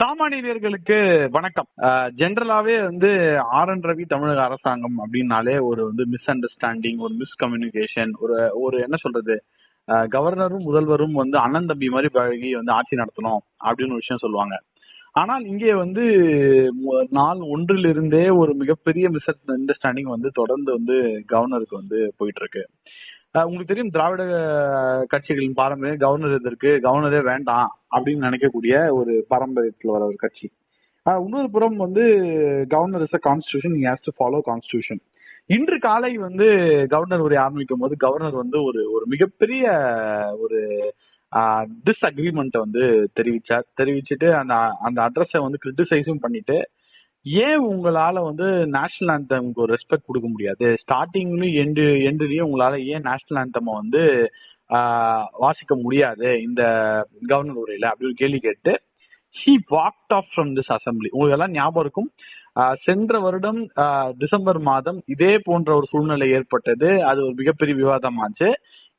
சாமானியர்களுக்கு வணக்கம். ஜென்ரலாவே வந்து R N Ravi தமிழக அரசாங்கம் அப்படின்னாலே ஒரு வந்து மிஸ் அண்டர்ஸ்டாண்டிங் ஒரு மிஸ் கம்யூனிகேஷன் ஒரு ஒரு என்ன சொல்றது? கவர்னரும் முதல்வரும் வந்து அண்ணன் தம்பி மாதிரி பழகி வந்து ஆட்சி நடத்தணும் அப்படின்னு ஒரு விஷயம் சொல்லுவாங்க. ஆனால் இங்கே வந்து நாள் ஒன்றிலிருந்தே ஒரு மிகப்பெரிய மிஸ் அண்டர்ஸ்டாண்டிங் வந்து தொடர்ந்து வந்து கவர்னருக்கு வந்து போயிட்டு இருக்கு. உங்களுக்கு தெரியும் திராவிட கட்சிகளின் பாரம்பரியம் கவர்னர் எதற்கு? கவர்னரே வேண்டாம் அப்படின்னு நினைக்கக்கூடிய ஒரு பாரம்பரியத்தில் வர ஒரு கட்சி. இன்னொரு புறம் வந்து governor is a constitution has to follow constitution இன்று காலை வந்து கவர்னர் உரை ஆரம்பிக்கும் போது கவர்னர் வந்து ஒரு ஒரு மிகப்பெரிய ஒரு டிஸ்அக்ரிமெண்ட்டை வந்து தெரிவிச்சார். தெரிவிச்சுட்டு அந்த அந்த அட்ரஸை வந்து கிரிட்டிசைஸும் பண்ணிட்டு ஏன் உங்களால வந்து நேஷனல் ஆந்தம்க்கு ஒரு ரெஸ்பெக்ட் கொடுக்க முடியாது? ஸ்டார்டிங்லயும் எண்டு எண்டுலயும் உங்களால ஏன் நேஷனல் ஆந்தம் வந்து வாசிக்க முடியாது? இந்த கவர்னர் உரையில அப்படின்னு கேள்வி கேட்டு he walked off from this assembly உங்களுக்கு எல்லாம் ஞாபகம் இருக்கும்? சென்ற வருடம் டிசம்பர் மாதம் இதே போன்ற ஒரு சூழ்நிலை ஏற்பட்டது. அது ஒரு மிகப்பெரிய விவாதமாச்சு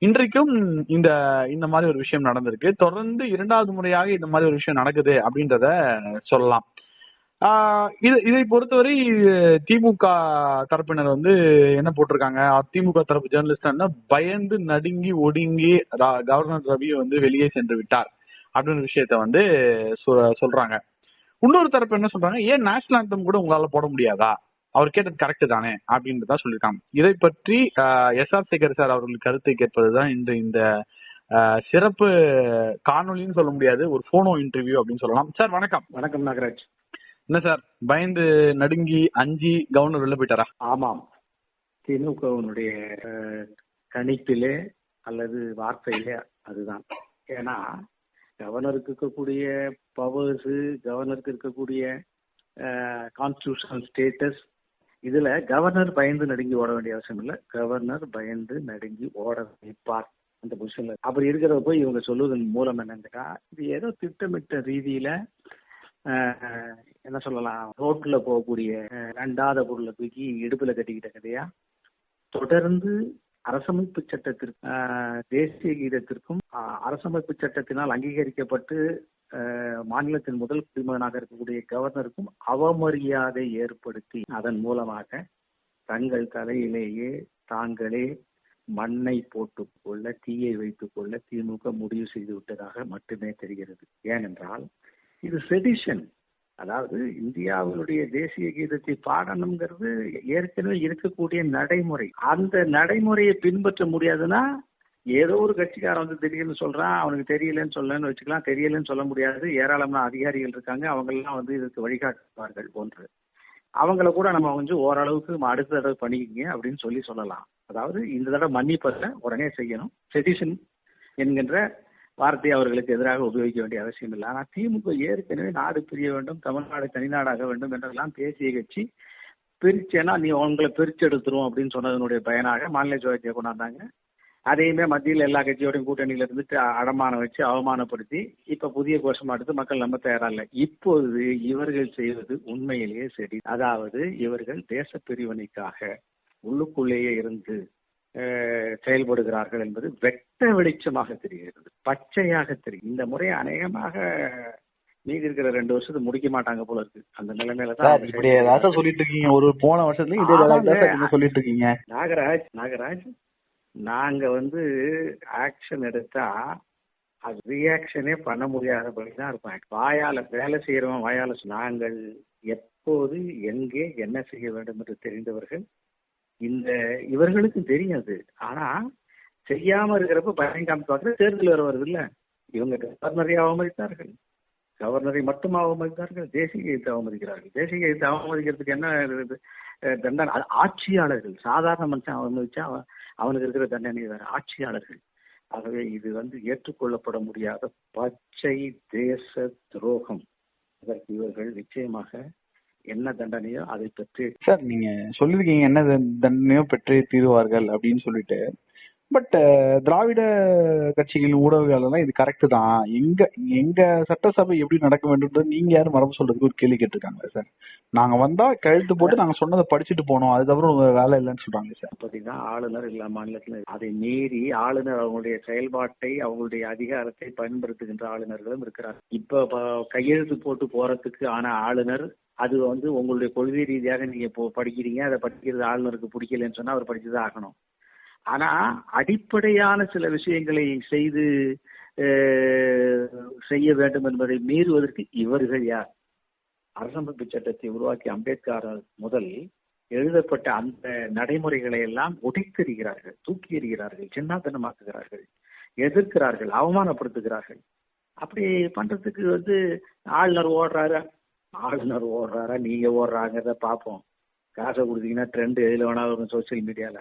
இன்றைக்கும் இந்த இந்த மாதிரி ஒரு விஷயம் நடந்திருக்கு. தொடர்ந்து இரண்டாவது முறையாக இந்த மாதிரி ஒரு விஷயம் நடக்குது அப்படின்றத சொல்லலாம். இது இதை பொறுத்தவரை திமுக தரப்பினர் வந்து என்ன போட்டிருக்காங்க? திமுக தரப்பு ஜேர்னலிஸ்ட் என்ன? பயந்து நடுங்கி ஒடுங்கி ரா- கவர்னர் ரவி வந்து வெளியே சென்று விட்டார். அப்படின்னு விஷயத்த வந்து சொ- சொல்றாங்க. இன்னொரு தரப்பு என்ன சொல்றாங்க? ஏன் நேஷனல் ஆந்தம் கூட உங்களால போட முடியாதா? அவர் கேட்டது கரெக்ட் தானே? அப்படின்றதா சொல்லியிருக்காங்க. இதை பற்றி எஸ் ஆர் சேகர் சார் அவர்கள் கருத்தை கேட்பதுதான் இந்த இந்த சிறப்பு காணொலின்னு சொல்ல முடியாது. ஒரு போனோ இன்டர்வியூ அப்படின்னு சொல்லலாம். சார் வணக்கம். வணக்கம் நாகராஜ். என்ன சார்? பயந்து நடுங்கி அஞ்சி கவர்னர் வெளில போயிட்டாரா? ஆமாம். திமுகவினுடைய கணிப்பிலே அல்லது வார்த்தையிலே அதுதான். ஏன்னா கவர்னருக்கு இருக்கக்கூடிய பவர்ஸ் கவர்னருக்கு இருக்கக்கூடிய கான்ஸ்டியூஷனல் ஸ்டேட்டஸ் இதுல கவர்னர் பயந்து நடுங்கி ஓட வேண்டிய அவசியம் இல்லை. கவர்னர் பயந்து நடுங்கி ஓட வைப்பார் அந்த பொசிஷன்ல அப்படி இருக்கிறத போய் இவங்க சொல்லுவதன் மூலம் என்னன்னா இது ஏதோ திட்டமிட்ட ரீதியில என்ன சொல்லலாம் ரோட்ல போகக்கூடிய ரெண்டாத பொருளை தூக்கி இடுப்புல கட்டிக்கிட்ட கதையா? தொடர்ந்து அரசமைப்பு சட்டத்திற்கு தேசிய கீதத்திற்கும் அரசமைப்பு சட்டத்தினால் அங்கீகரிக்கப்பட்டு மாநிலத்தின் முதல் குடிமகனாக இருக்கக்கூடிய கவர்னருக்கும் அவமரியாதை ஏற்படுத்தி அதன் மூலமாக தங்கள் தலையிலேயே தாங்களே மண்ணை போட்டுக் கொள்ள தீயை வைத்துக் கொள்ள திமுக முடிவு செய்து விட்டதாக மட்டுமே தெரிகிறது. ஏனென்றால் இது செடிஷன் அதாவது இந்தியாவினுடைய தேசிய கீதத்தை பாடணுங்கிறது ஏற்கனவே இருக்கக்கூடிய நடைமுறை. அந்த நடைமுறையை பின்பற்ற முடியாதுன்னா ஏதோ ஒரு கட்சிக்காரன் வந்து திடீர்னு சொல்றான் அவனுக்கு தெரியலன்னு சொல்லன்னு வச்சுக்கலாம். தெரியலன்னு சொல்ல முடியாது. ஏராளமான அதிகாரிகள் இருக்காங்க. அவங்கெல்லாம் வந்து இதுக்கு வழிகாட்டுவார்கள் போன்று. அவங்கள கூட நம்ம கொஞ்சம் ஓரளவுக்கு அடுத்த தடவை பண்ணிக்கிங்க அப்படின்னு சொல்லி சொல்லலாம். அதாவது இந்த தடவை மன்னிப்பதை உடனே செய்யணும். செடிஷன் என்கின்ற வார்த்தையை அவர்களுக்கு எதிராக உபயோகிக்க வேண்டிய அவசியம் இல்லை. ஆனால் திமுக ஏற்கனவே நாடு பிரிய வேண்டும் தமிழ்நாடு தனிநாடாக வேண்டும் என்றெல்லாம் பேசிய கட்சி பிரிச்சேன்னா நீ உங்களை பிரிச்சு எடுத்துரும் அப்படின்னு சொன்னதனுடைய பயனாக மாநில சுயாட்சியை கொண்டாந்தாங்க. அதையுமே மத்தியில் எல்லா கட்சியோடையும் கூட்டணியில இருந்துட்டு அடமானம் வச்சு அவமானப்படுத்தி இப்ப புதிய கோஷமா எடுத்து மக்கள் நம்ப தயாரா இல்லை. இப்போது இவர்கள் செய்வது உண்மையிலேயே சரி அதாவது இவர்கள் தேச பிரிவினைக்காக உள்ளுக்குள்ளேயே இருந்து செயல்படுகிறார்கள் என்பது வெட்ட வெளிச்சமாக தெரிகிறது பச்சையாக தெரியும் இந்த முறை அநேகமாக மீதி இருக்கிற ரெண்டு வருஷத்துக்கு முடிக்க மாட்டாங்க போல இருக்கு. அந்த நிலைமையில தான் இப்படி சொல்லிட்டு இருக்கீங்க. ஒரு போன இதே நீங்க சொல்லிட்டு இருக்கீங்க. நாகராஜ் நாகராஜ் நாங்க வந்து ஆக்ஷன் எடுத்தா அது ரியாக்ஷனே பண்ண முடியாதபடி தான் இருப்போம் வாயால வேலை செய்யறவன் வாயால நாங்கள் எப்போது எங்கே என்ன செய்ய வேண்டும் என்று தெரிந்தவர்கள் இந்த இவர்களுக்கு தெரியாது. ஆனா செய்யாம இருக்கிறப்ப பயம் காமிப்பாங்க தேர்தல் வர வருது இல்ல? இவங்க கவர்னரை அவமதித்தார்கள். கவர்னரை மட்டும் அவமதித்தார்கள் தேசிய கீதத்தை அவமதிக்கிறார்கள். தேசிய கீதத்தை அவமதிக்கிறதுக்கு என்ன தண்டனை. ஆட்சியாளர்கள் சாதாரண மனுஷன் அவமதிச்சா அவன் அவனுக்கு இருக்கிற தண்டனை வேற. ஆட்சியாளர்கள். ஆகவே இது வந்து ஏற்றுக்கொள்ளப்பட முடியாத பச்சை தேச துரோகம். அதற்கு இவர்கள் நிச்சயமாக என்ன தண்டனையோ அதை பெற்று சார் நீங்க சொல்லிருக்கீங்க என்ன தண்டனையோ பெற்றே தீருவார்கள் அப்படின்னு சொல்லிட்டு. பட் uh, திராவிட கட்சிகள் ஊடகங்கள் இது கரெக்ட் தான். எங்க எங்க சட்டசபை எப்படி நடக்க வேண்டும் நீங்க யாரும் மரபு சொல்றதுக்கு ஒரு கேள்வி கேட்டிருக்காங்க சார். நாங்க வந்தா கழுத்து போட்டு நாங்க சொன்னதை படிச்சுட்டு போனோம். அதுக்கப்புறம் உங்க வேலை இல்லைன்னு சொல்றாங்க சார். பார்த்தீங்கன்னா ஆளுநர் எல்லா மாநிலத்திலும் அதை மீறி ஆளுநர் அவங்களுடைய செயல்பாட்டை அவங்களுடைய அதிகாரத்தை பயன்படுத்துகின்ற ஆளுநர்களும் இருக்கிறார் இப்ப கையெழுத்து போட்டு போறதுக்கு ஆன ஆளுநர் அது வந்து உங்களுடைய கொள்கை ரீதியாக நீங்க இப்போ படிக்கிறீங்க. அதை படிக்கிறது ஆளுநருக்கு பிடிக்கலன்னு சொன்னா அவர் படிச்சுதான் ஆகணும். ஆனா அடிப்படையான சில விஷயங்களை செய்து செய்ய வேண்டும் என்பதை மீறுவதற்கு இவர்கள் யார்? அரசமைப்பு சட்டத்தை உருவாக்கி அம்பேத்கர் முதல் எழுதப்பட்ட அந்த நடைமுறைகளை எல்லாம் உடைத்தெறிகிறார்கள் தூக்கி எறிகிறார்கள் சின்னாத்தனமாக்குகிறார்கள் எதிர்க்கிறார்கள் அவமானப்படுத்துகிறார்கள். அப்படி பண்றதுக்கு வந்து ஆளுநர் ஓடுறாரா? ஆளுநர் ஓடுறாரா? நீங்க ஓடுறாங்கிறத பார்ப்போம். காசை கொடுத்தீங்கன்னா ட்ரெண்ட் எதில் வேணாலும் வரும் சோசியல் மீடியால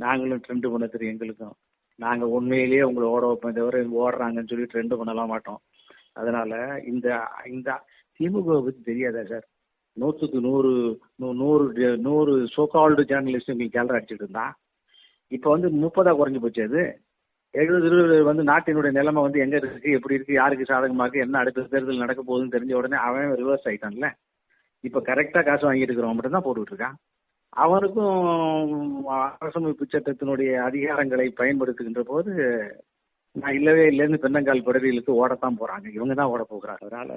நாங்களும் ட்ரெண்டு பண்ண தெரியும் எங்களுக்கும். நாங்கள் உண்மையிலேயே உங்களை ஓட வைப்போம் தவிர ஓடுறாங்கன்னு சொல்லி ட்ரெண்டு பண்ணலாம் மாட்டோம். அதனால இந்த இந்த திமுக பற்றி தெரியாதா சார்? நூற்றுக்கு நூறு நூ- நூறு நூறு சோகால்டு ஜேர்னலிஸ்ட் உங்களுக்கு கேலர் அடிச்சுட்டு இருந்தான் இப்போ வந்து முப்பதாக குறைஞ்சி போச்சு அது. எழுபது இருபது வந்து நாட்டினுடைய நிலைமை வந்து எங்கே இருக்கு எப்படி இருக்கு யாருக்கு சாதகமாக இருக்கு என்ன அடுத்த தேர்தல் நடக்க போகுதுன்னு தெரிஞ்ச உடனே அவன் ரிவர்ஸ் ஆயிட்டான்ல. இப்போ கரெக்டாக காசு வாங்கிட்டு இருக்கிறவன் மட்டும் தான் போட்டுக்கிட்டு இருக்கான். அவனுக்கும் அரசமைப்பு சட்டத்தினுடைய அதிகாரங்களை பயன்படுத்துகின்ற போது நான் இல்லவே இல்லைன்னு பின்னங்கால் படுகைகளுக்கு ஓடத்தான் போறாங்க. இவங்க தான் ஓட போகிறாங்க. அதனால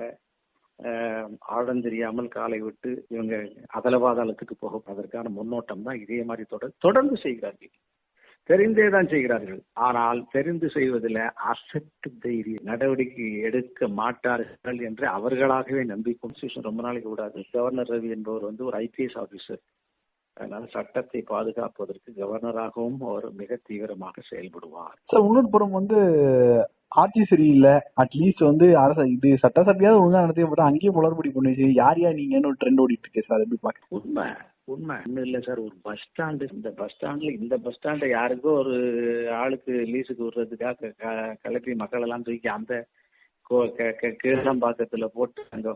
ஆழம் தெரியாமல் காலை விட்டு இவங்க அதலவாதாளத்துக்கு போக அதற்கான முன்னோட்டம் தான் இதே மாதிரி தொடர் தொடர்ந்து செய்கிறார்கள். தெரிந்தே தான் செய்கிறார்கள். ஆனால் தெரிந்து செய்வதில் அசட்டு தைரிய நடவடிக்கை எடுக்க மாட்டார்கள் என்று அவர்களாகவே நம்பி கான்ஸ்டியூஷன் ரொம்ப நாளைக்கு கூடாது கவர்னர் ரவி என்பவர் வந்து ஒரு ஐபிஎஸ் ஆபீசர் அதனால சட்டத்தை பாதுகாப்பதற்கு கவர்னராகவும் அவர் மிக தீவிரமாக செயல்படுவார். சார் இன்னொரு புறம் வந்து ஆட்சி சரியில்லை. அட்லீஸ்ட் வந்து அரசு இது சட்டசபையாவது ஒழுங்கா நடத்தி போட்டா அங்கேயே குளறுபடி பண்ணுச்சு யார் யார் நீங்கன்னு ஒரு ட்ரெண்ட் ஓடிட்டு இருக்கு சார்? எப்படி பாக்க உண்மை உண்மை. ஒன்றும் இல்லை சார். ஒரு பஸ் ஸ்டாண்டு இந்த பஸ் ஸ்டாண்ட்ல இந்த பஸ் ஸ்டாண்டை யாருக்கோ ஒரு ஆளுக்கு லீஸுக்கு விடுறதுக்காக கிளப்பி மக்கள் எல்லாம் தூக்கி அந்த கீழம்பாக்கத்துல போட்டு அங்க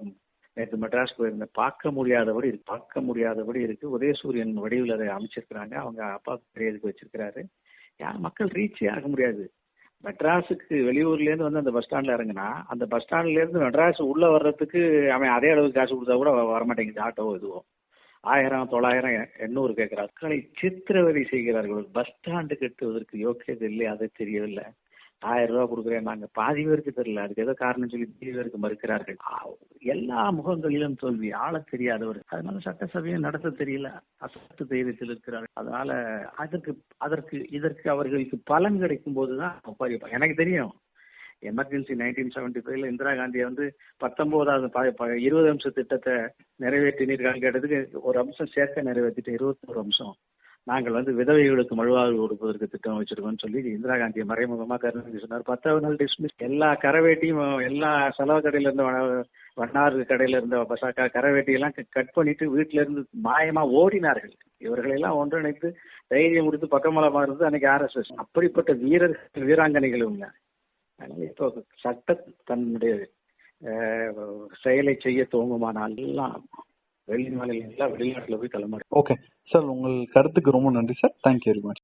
நேற்று மெட்ராஸ் போயிருந்தேன். பார்க்க முடியாதபடி இருக்கு. பார்க்க முடியாதபடி இருக்கு. உதயசூரியன் வடிவில் அதை அமைச்சிருக்கிறாங்க. அவங்க அப்பா பெரியதுக்கு வச்சிருக்கிறாரு. யார் மக்கள் ரீச்சே ஆக முடியாது. மெட்ராஸுக்கு வெளியூர்லேருந்து வந்து அந்த பஸ் ஸ்டாண்டில் இறங்குனா அந்த பஸ் ஸ்டாண்ட்லேருந்து மெட்ராஸ் உள்ளே வர்றதுக்கு அவன் அதே அளவுக்கு காசு கொடுத்தா கூட வரமாட்டேங்குது. ஆட்டோ இதுவோ. ஆயிரம் தொள்ளாயிரம் எண்ணூறு கேட்கிறார் மக்களை சித்திரவதை செய்கிறார்கள். பஸ் ஸ்டாண்டு கட்டுவதற்கு யோக்கியது இல்லை அது தெரியவில்லை. ஆயிரம் ரூபாய் கொடுக்குறேன் நாங்க பாதி பேருக்கு தெரியல. அதுக்கு ஏதோ காரணம் சொல்லி பாதி பேருக்கு மறுக்கிறார்கள். எல்லா முகங்களிலும் தோல்வி. ஆள தெரியாதவர். அதனால சட்டசபையை நடத்த தெரியல. அசத்து தைரியத்தில் இருக்கிறார்கள். அதனால அதற்கு அதற்கு இதற்கு அவர்களுக்கு பலன் கிடைக்கும் போதுதான் எனக்கு தெரியும். எமர்ஜென்சி நைன்டீன் செவன்டி ஃபைவ்ல இந்திரா காந்தி வந்து பத்தொன்பதாவது ப- இருபது அம்ச திட்டத்தை நிறைவேற்றினீர்கள் கேட்டதுக்கு ஒரு அம்சம் சேர்க்க நிறைவேற்றிட்டு இருபத்தோரு அம்சம். நாங்கள் வந்து விதவைகளுக்கு மழுவாழ்வு கொடுப்பதற்கு திட்டம் வச்சிருக்கோம்னு சொல்லி இந்திரா காந்தியை மறைமுகமா கருணாநிதி சொன்னார். பத்தாவது நாள் டிஸ்மிஸ் எல்லா கரவேட்டியும் எல்லா செலவு கடையில இருந்த வண்ணாறு கடையில இருந்த பசாக்கா கரவேட்டியெல்லாம் கட் பண்ணிட்டு வீட்டுல இருந்து மாயமா ஓடினார்கள். இவர்களெல்லாம் ஒன்றிணைத்து தைரியம் கொடுத்து பக்கமலமா இருந்து அன்னைக்கு ஆர்எஸ்எஸ் அப்படிப்பட்ட வீரர்கள் வீராங்கனைகள் இவங்க அதனால இப்போ சட்ட தன்னுடைய செயலை செய்ய துவங்குமானால் எல்லாம் வெளி மாநிலம் வெளிநாட்டுல போய் தலைமுறை ஓகே சார் உங்கள் கருத்துக்கு ரொம்ப நன்றி சார் தேங்க்யூ வெரி மச்